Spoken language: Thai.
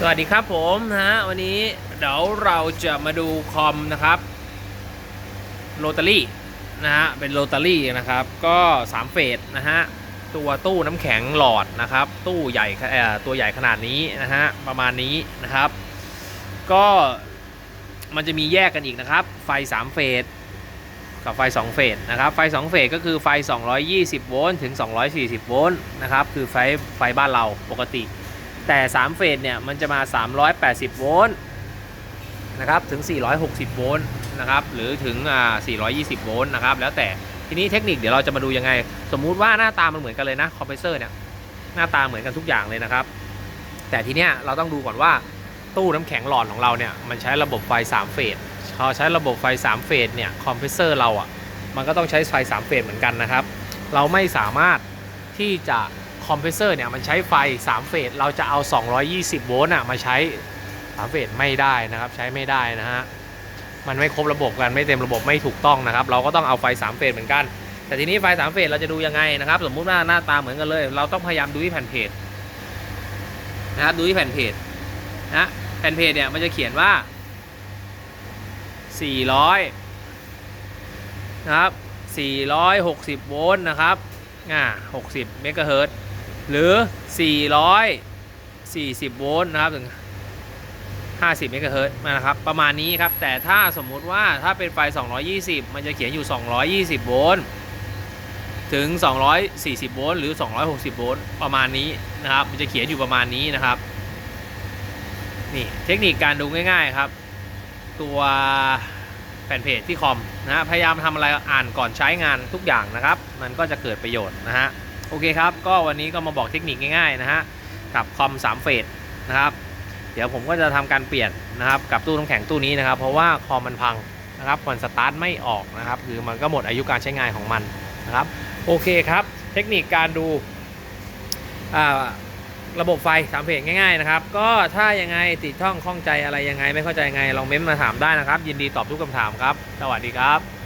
สวัสดีครับผมนะฮะวันนี้เดี๋ยวเราจะมาดูคอมนะครับโรตารี่นะฮะเป็นโรตารี่นะครับ ก็ 3 เฟสนะฮะตัวตู้น้ำแข็งหลอดนะครับ ตู้ใหญ่ตัวใหญ่ขนาดนี้นะฮะประมาณนี้นะครับ ก็มันจะมีแยกกันอีกนะครับ ไฟ 3 เฟสกับไฟ 2 เฟสนะครับ ไฟ 2 เฟสก็คือไฟ 220 โวลต์ถึง 240 โวลต์นะครับ คือไฟไฟบ้านเราปกติ แต่ 3 เฟสเนี่ย มันจะมา 380 โวลต์นะครับถึง 460 โวลต์นะครับหรือถึงอ่า420 โวลต์นะครับแล้วแต่ทีนี้เทคนิคเดี๋ยวเราจะมาดูยังไง สมมุติว่าหน้าตามันเหมือนกันเลยนะคอมเพรสเซอร์เนี่ยหน้าตาเหมือนกันทุกอย่างเลยนะครับ แต่ทีเนี้ยเราต้องดูก่อนว่าตู้น้ำแข็งหลอดของเราเนี่ยมันใช้ระบบไฟ 3 เฟสพอใช้ระบบไฟ 3 เฟสเนี่ยคอมเพรสเซอร์เราอะมันก็ต้องใช้ไฟ 3 เฟสเหมือนกันนะครับ เราไม่สามารถที่จะ คอมเพรสเซอร์เนี่ยมันใช้ไฟ 3 เฟส เราจะเอา 220 โวลต์อะมาใช้ 3 เฟสไม่ได้นะครับ ใช้ไม่ได้นะฮะ มันไม่ครบระบบกันไม่เต็มระบบไม่ถูกต้องนะครับ เราก็ต้องเอาไฟ 3 เฟสเหมือนกัน แต่ทีนี้ไฟ 3 เฟสเราจะดูยังไงนะครับ สมมุติว่าหน้าตาเหมือนกันเลย เราต้องพยายามดูที่แผ่นเพจนะครับดูที่แผ่นเพจนะแผ่นเพจเนี่ยมันจะเขียนว่า 400 นะครับ 460 โวลต์นะครับอ่า60 เมกะเฮิรตซ์ หรือ 440 โวลต์นะครับถึง 50 เมกะเฮิรตซ์นะครับ ประมาณนี้ครับ แต่ถ้าสมมุติว่าถ้าเป็นไฟ 220 มันจะเขียนอยู่ 220 โวลต์ถึง 240 โวลต์หรือ 260 โวลต์ประมาณนี้นะครับ มันจะเขียนอยู่ประมาณนี้นะครับ นี่เทคนิคการดูง่าย ๆครับ ตัวแฟนเพจที่คอมนะฮะพยายามทำอะไรอ่านก่อนใช้งานทุกอย่างนะครับ มันก็จะเกิดประโยชน์นะฮะ โอเคครับ ก็วันนี้ก็มาบอกเทคนิคง่ายๆนะฮะ กับคอม3เฟสนะครับ เดี๋ยวผมก็จะทำการเปลี่ยนนะครับกับตู้น้ำแข็งตู้นี้นะครับ เพราะว่าคอมมันพังนะครับมันสตาร์ทไม่ออกนะครับ คือมันก็หมดอายุการใช้งานของมันนะครับ โอเคครับ เทคนิคการดูระบบไฟสามเพจง่ายๆนะครับ ก็ถ้ายังไงติดช่องข้องใจอะไรยังไง ไม่เข้าใจยังไงลองเม้นมาถามได้นะครับ ยินดีตอบทุกคำถามครับ สวัสดีครับ